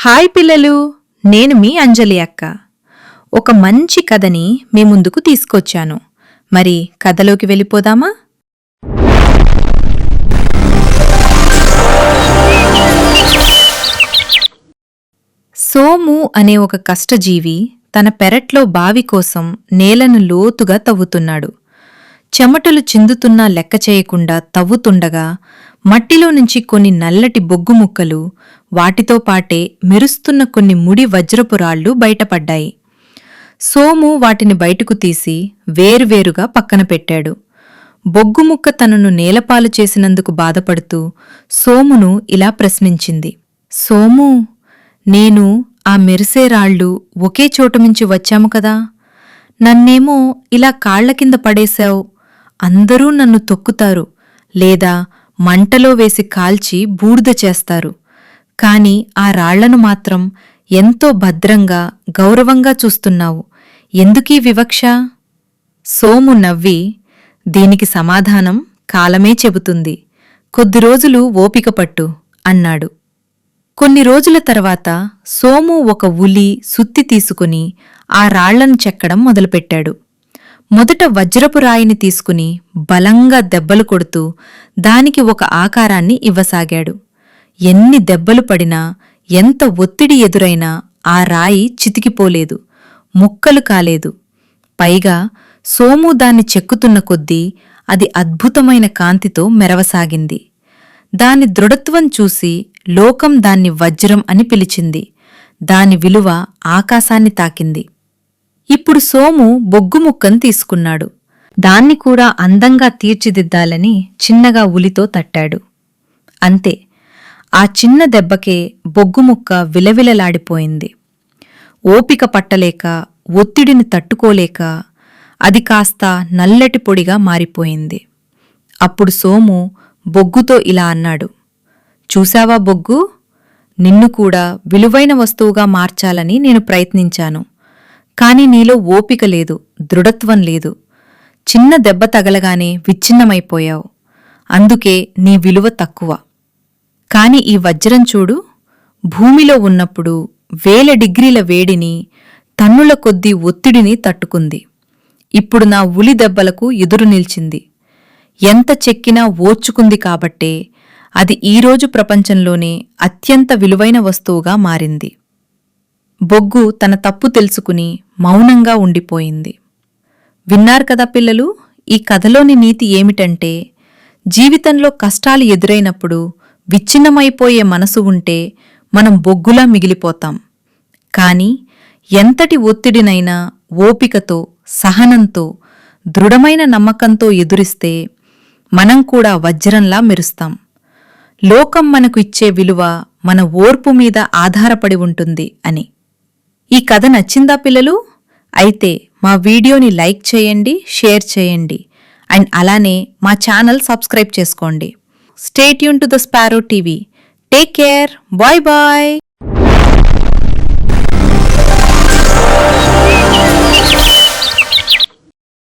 Hi పిల్లలు నేను మీ అంజలి అక్క. ఒక మంచి కథని మీ ముందుకు తీసుకొచ్చాను. మరి కథలోకి వెళ్ళిపోదామా? సోము అనే ఒక కష్టజీవి తన పెరట్లో బావి కోసం నేలను లోతుగా తవ్వుతున్నాడు. చెమటలు చిందుతున్నా లెక్క చేయకుండా తవ్వుతుండగా మట్టిలో నుంచి కొన్ని నల్లటి బొగ్గు ముక్కలు వాటితో పాటే మెరుస్తున్న కొన్ని ముడి వజ్రపు రాళ్ళు బయటపడ్డాయి. సోము వాటిని బయటకు తీసి వేరువేరుగా పక్కన పెట్టాడు. బొగ్గు ముక్క తనను నేలపాలు చేసినందుకు బాధపడుతూ సోమును ఇలా ప్రశ్నించింది. సోము నేను ఆ మెరిసే రాళ్ళు ఒకే చోటుమించి వచ్చాము కదా? నన్నేమో ఇలా కాళ్ళ కింద పడేశావు. అందరూ నన్ను తొక్కుతారు లేదా మంటలో వేసి కాల్చి బూడిద చేస్తారు. కాని ఆ రాళ్ళను మాత్రం ఎంతో భద్రంగా గౌరవంగా చూస్తున్నావు. ఎందుకీ వివక్ష? సోము నవ్వి దీనికి సమాధానం కాలమే చెబుతుంది. కొద్ది రోజులు ఓపికపట్టు అన్నాడు. కొన్ని రోజుల తర్వాత సోము ఒక ఉలి సుత్తి తీసుకుని ఆ రాళ్ళను చెక్కడం మొదలుపెట్టాడు. మొదట వజ్రపు రాయిని తీసుకుని బలంగా దెబ్బలు కొడుతూ దానికి ఒక ఆకారాన్ని ఇవ్వసాగాడు. ఎన్ని దెబ్బలు పడినా ఎంత ఒత్తిడి ఎదురైనా ఆ రాయి చితికిపోలేదు ముక్కలు కాలేదు. పైగా సోము దాన్ని చెక్కుతున్న కొద్దీ అది అద్భుతమైన కాంతితో మెరవసాగింది. దాని దృఢత్వం చూసి లోకం దాన్ని వజ్రం అని పిలిచింది. దాని విలువ ఆకాశాన్ని తాకింది. ఇప్పుడు సోము బొగ్గు ముక్కను తీసుకున్నాడు. దాన్ని కూడా అందంగా తీర్చిదిద్దాలని చిన్నగా ఉలితో తట్టాడు. అంతే ఆ చిన్న దెబ్బకే బొగ్గు ముక్క విలవిలలాడిపోయింది. ఓపిక పట్టలేక ఒత్తిడిని తట్టుకోలేక అది కాస్త నల్లటి పొడిగా మారిపోయింది. అప్పుడు సోము బొగ్గుతో ఇలా అన్నాడు చూశావా బొగ్గు? నిన్ను కూడా విలువైన వస్తువుగా మార్చాలని నేను ప్రయత్నించాను. కాని నీలో ఓపిక లేదు దృఢత్వం లేదు. చిన్న దెబ్బ తగలగానే విచ్ఛిన్నమైపోయావు. అందుకే నీ విలువ తక్కువ. కాని ఈ వజ్రం చూడు భూమిలో ఉన్నప్పుడు వేల డిగ్రీల వేడిని తన్నుల కొద్దీ ఒత్తిడిని తట్టుకుంది. ఇప్పుడు నా ఉలి దెబ్బలకు ఎదురు నిల్చింది. ఎంత చెక్కినా ఓర్చుకుంది కాబట్టే అది ఈరోజు ప్రపంచంలోనే అత్యంత విలువైన వస్తువుగా మారింది. బొగ్గు తన తప్పు తెలుసుకుని మౌనంగా ఉండిపోయింది. విన్నారు కదా పిల్లలు ఈ కథలోని నీతి ఏమిటంటే జీవితంలో కష్టాలు ఎదురైనప్పుడు విచ్ఛిన్నమైపోయే మనసు ఉంటే మనం బొగ్గులా మిగిలిపోతాం. కాని ఎంతటి ఒత్తిడినైనా ఓపికతో సహనంతో దృఢమైన నమ్మకంతో ఎదురిస్తే మనం కూడా వజ్రంలా మెరుస్తాం. లోకం మనకు ఇచ్చే విలువ మన ఓర్పు మీద ఆధారపడి ఉంటుంది అని. ఈ కథ నచ్చిందా పిల్లలు? అయితే మా వీడియోని లైక్ చేయండి షేర్ చేయండి. అండ్ అలానే మా ఛానల్ సబ్స్క్రైబ్ చేసుకోండి. Stay tuned to the Sparrow TV. Take care. Bye bye.